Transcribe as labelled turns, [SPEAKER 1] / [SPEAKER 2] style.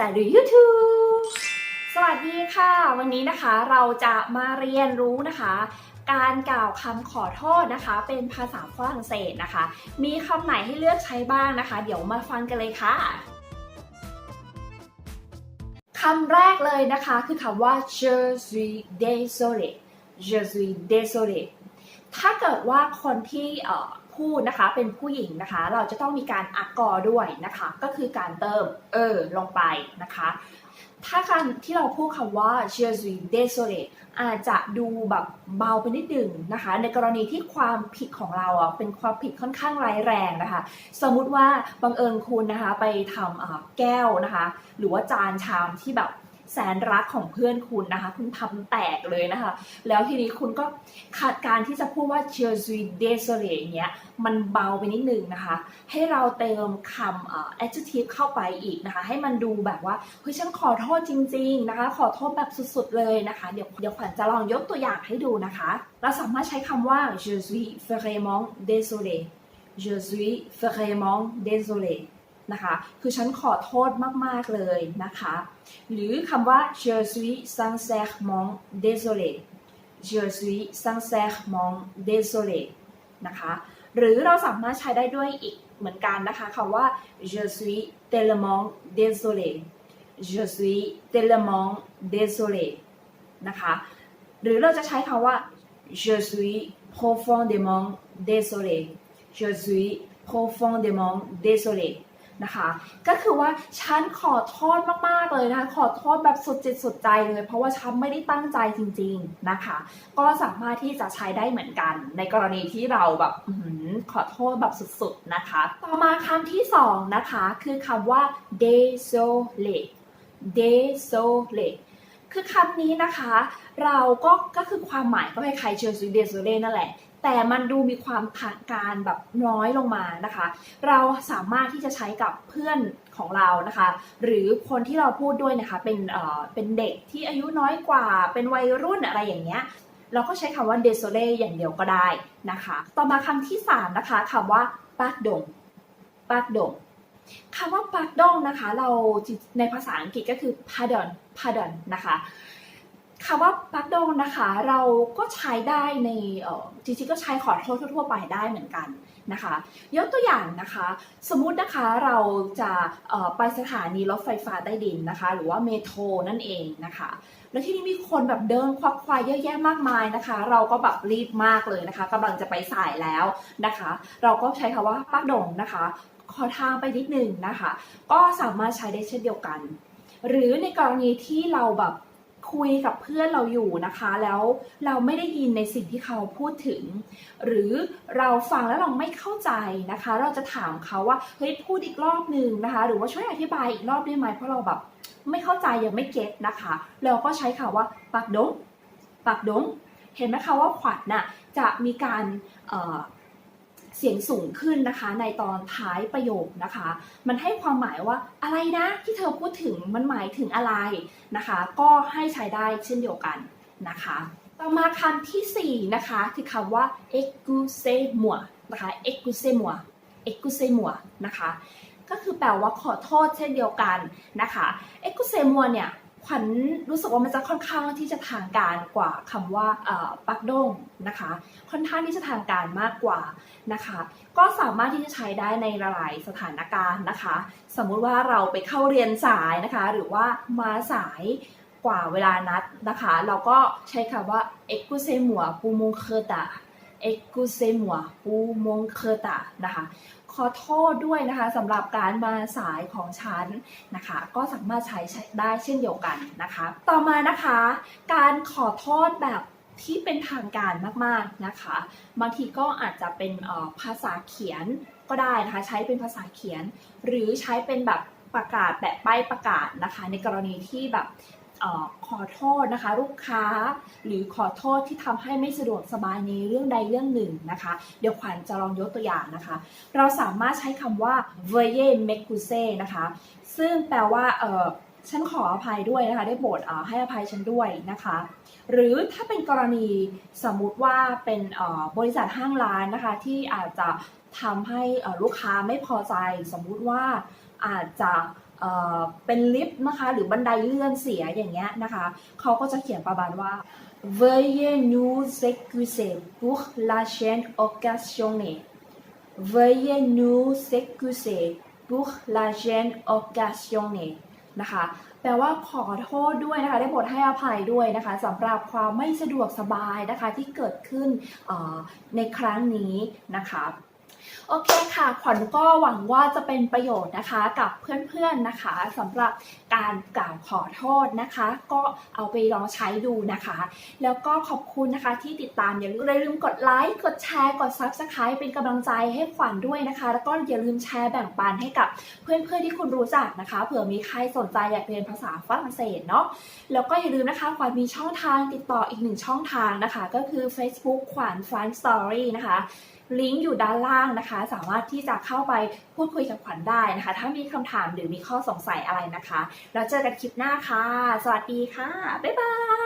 [SPEAKER 1] Salut YouTube สวัสดีค่ะ วันนี้นะคะเราจะมาเรียนรู้นะคะ การกล่าวคำขอโทษนะคะ เป็นภาษาฝรั่งเศสนะคะ มีคำไหนให้เลือกใช้บ้างนะคะ เดี๋ยวมาฟังกันเลยค่ะคำแรกเลยนะคะคือคำว่า je suis désolé je suis désolé ถ้าเกิดว่าคนที่พูดนะคะเป็นผู้หญิงนะคะ เราจะต้องมีการอักกอด้วยนะคะ ก็คือการเติมเออลงไปนะคะ ถ้าการที่เราพูดคำว่า je suis désolé อาจจะดูแบบเบาไปนิดหนึ่งนะคะ ในกรณีที่ความผิดของเราอะเป็นความผิดค่อนข้างร้ายแรงนะคะ สมมุติว่าบังเอิญคุณนะคะไปทำแก้วนะคะ หรือว่าจานชามที่แบบ แสนรักของเพื่อนคุณนะคะ คุณทำแตกเลยนะคะ แล้วทีนี้คุณก็ขาดการที่จะพูดว่า je suis désolé อย่างเงี้ยมันเบาไปนิดนึงนะคะ ให้เราเติมคำ adjective เข้าไปอีกนะคะ ให้มันดูแบบว่าเฮ้ยฉันขอโทษจริง ๆนะคะ ขอโทษแบบสุดๆเลยนะคะ เดี๋ยวเดี๋ยวขวัญจะลองยกตัวอย่างให้ดูนะคะ เราสามารถใช้คำว่า je suis vraiment désolé je suis vraiment désolé นะคะ คือฉันขอโทษมาก ๆ เลยนะคะ หรือคำว่า je suis sincèrement désolé je suis sincèrement désolé นะคะ หรือเราสามารถใช้ได้ด้วยอีกเหมือนกันนะคะคำว่า je suis tellement désolé je suis tellement désolé นะคะ หรือเราจะใช้คำว่า je suis profondément désolé je suis profondément désolé นะคะ ก็คือว่าฉันขอโทษมากๆเลยนะคะ ขอโทษแบบสุดจิตสุดใจเลย เพราะว่าฉันไม่ได้ตั้งใจจริง ๆนะคะ ก็สามารถที่จะใช้ได้เหมือนกัน ในกรณีที่เราแบบขอโทษแบบสุดๆนะคะ ต่อมาคำที่สองนะคะ คือคำว่า désolé désolé คือคำนี้นะคะ เราก็ก็คือความหมายก็คล้ายๆ je suis désolé นั่นแหละ แต่มันดูมีความทางการแบบน้อยลงมานะคะ เราสามารถที่จะใช้กับเพื่อนของเรานะคะ หรือคนที่เราพูดด้วยนะคะเป็นเอ่อเป็นเด็กที่อายุน้อยกว่าเป็นวัยรุ่นอะไรอย่างเงี้ยเราก็ใช้คำว่า désolé อย่างเดียวก็ได้นะคะ ต่อมาคำที่สามนะคะคำว่า pardon pardon คำว่า pardon นะคะ เราในภาษาอังกฤษก็คือ pardon pardon นะคะ คำว่า pardon นะคะเราก็ใช้ได้ในจริงๆก็ใช้ขอโทษทั่วๆไปได้เหมือนกันนะคะยกตัวอย่างนะคะ สมมุตินะคะเราจะไปสถานีรถไฟฟ้าใต้ดินนะคะ หรือว่าเมโทรนั่นเองนะคะ แล้วที่นี่มีคนแบบเดินควักควายเยอะแยะมากมายนะคะ เราก็แบบรีบมากเลยนะคะกำลังจะไปสายแล้วนะคะ เราก็ใช้คำว่าป้าดงนะคะ ขอทางไปนิดนึงนะคะ ก็สามารถใช้ได้เช่นเดียวกัน หรือในกรณีที่เราแบบ คุยกับเพื่อนเราอยู่นะคะ แล้วเราไม่ได้ยินในสิ่งที่เขาพูดถึง หรือเราฟังแล้วเราไม่เข้าใจนะคะ เราจะถามเขาว่าเฮ้ยพูดอีกรอบหนึ่งนะคะ หรือว่าช่วยอธิบายอีกรอบได้ไหมเพราะเราแบบไม่เข้าใจยังไม่เก็ตนะคะ เราก็ใช้คำว่าปักดงปักดงเห็นไหมคะว่าขวัญน่ะจะมีการ เสียงสูงขึ้นนะคะ ในตอนท้ายประโยคนะคะ มันให้ความหมายว่าอะไรนะที่เธอพูดถึงมันหมายถึงอะไรนะคะ ก็ให้ใช้ได้เช่นเดียวกันนะคะ ต่อมาคำที่ 4 นะคะคือคำว่า e x c u s e m o นะคะ e x c u s e m o e x c u s e m o นะคะ ก็คือแปลว่าขอโทษเช่นเดียวกันนะคะ e x c u s e m o เนี่ย ขวัญรู้สึกว่ามันจะค่อนข้างที่จะทางการกว่าคำว่าปักด้งนะคะ ค่อนข้างที่จะทางการมากกว่านะคะ ก็สามารถที่จะใช้ได้ในหลายสถานการณ์นะคะ สมมุติว่าเราไปเข้าเรียนสายนะคะ หรือว่ามาสายกว่าเวลานัดนะคะ เราก็ใช้คำว่า excusez-moi pour mon retard excusez-moi pour mon retard นะคะ ขอโทษด้วยนะคะสำหรับการมาสายของฉันนะคะ ก็สามารถใช้ได้เช่นเดียวกันนะคะ ต่อมานะคะ การขอโทษแบบที่เป็นทางการมากๆนะคะ บางทีก็อาจจะเป็นภาษาเขียนก็ได้นะคะ ใช้เป็นภาษาเขียน หรือใช้เป็นแบบประกาศแปะป้ายประกาศนะคะ ในกรณีที่แบบ ขอโทษนะคะ ลูกค้าหรือขอโทษที่ทำให้ไม่สะดวกสบายในเรื่องใดเรื่องหนึ่งนะคะ เดี๋ยวขวัญจะลองยกตัวอย่างนะคะ เราสามารถใช้คำว่า veuillez m'excuser นะคะ ซึ่งแปลว่าเออฉันขออภัยด้วยนะคะ ได้โปรดให้อภัยฉันด้วยนะคะ หรือถ้าเป็นกรณีสมมุติว่าเป็นบริษัทห้างร้านนะคะ ที่อาจจะทำให้ลูกค้าไม่พอใจ สมมุติว่าอาจจะ เป็นลิฟต์นะคะหรือบันไดเลื่อนเสียอย่างเงี้ยนะคะเขาก็จะเขียนประมาณว่า Veuillez nous excuser pour la chaîne occasionnée Veuillez nous excuser pour la chaîne occasionnée นะคะแปลว่าขอโทษด้วยนะคะ ได้โปรดให้อภัยด้วยนะคะสำหรับความไม่สะดวกสบายนะคะที่เกิดขึ้นในครั้งนี้นะคะ โอเคค่ะ ขวัญก็หวังว่าจะเป็นประโยชน์นะคะกับเพื่อนๆนะคะสำหรับ การกล่าวขอโทษนะคะ ก็เอาไปลองใช้ดูนะคะ แล้วก็ขอบคุณนะคะที่ติดตามอย่าลืมกดไลค์กดแชร์กด Subscribe เป็นกำลังใจให้ขวัญด้วยนะคะ แล้วก็อย่าลืมแชร์แบ่งปันให้กับเพื่อนๆที่คุณรู้จักนะคะ เผื่อมีใครสนใจอยากเรียนภาษาฝรั่งเศสเนาะแล้วก็อย่าลืมนะคะขวัญมีช่องทางติดต่ออีกหนึ่งช่องทางนะคะ ก็คือ Facebook ขวัญ Fun Story นะคะลิงก์อยู่ด้านล่างนะคะ สามารถที่จะเข้าไปพูดคุยกับขวัญได้นะคะ ถ้ามีคำถามหรือมีข้อสงสัยอะไรนะคะแล้วเจอกันคลิปหน้าค่ะ สวัสดีค่ะ บ๊ายบาย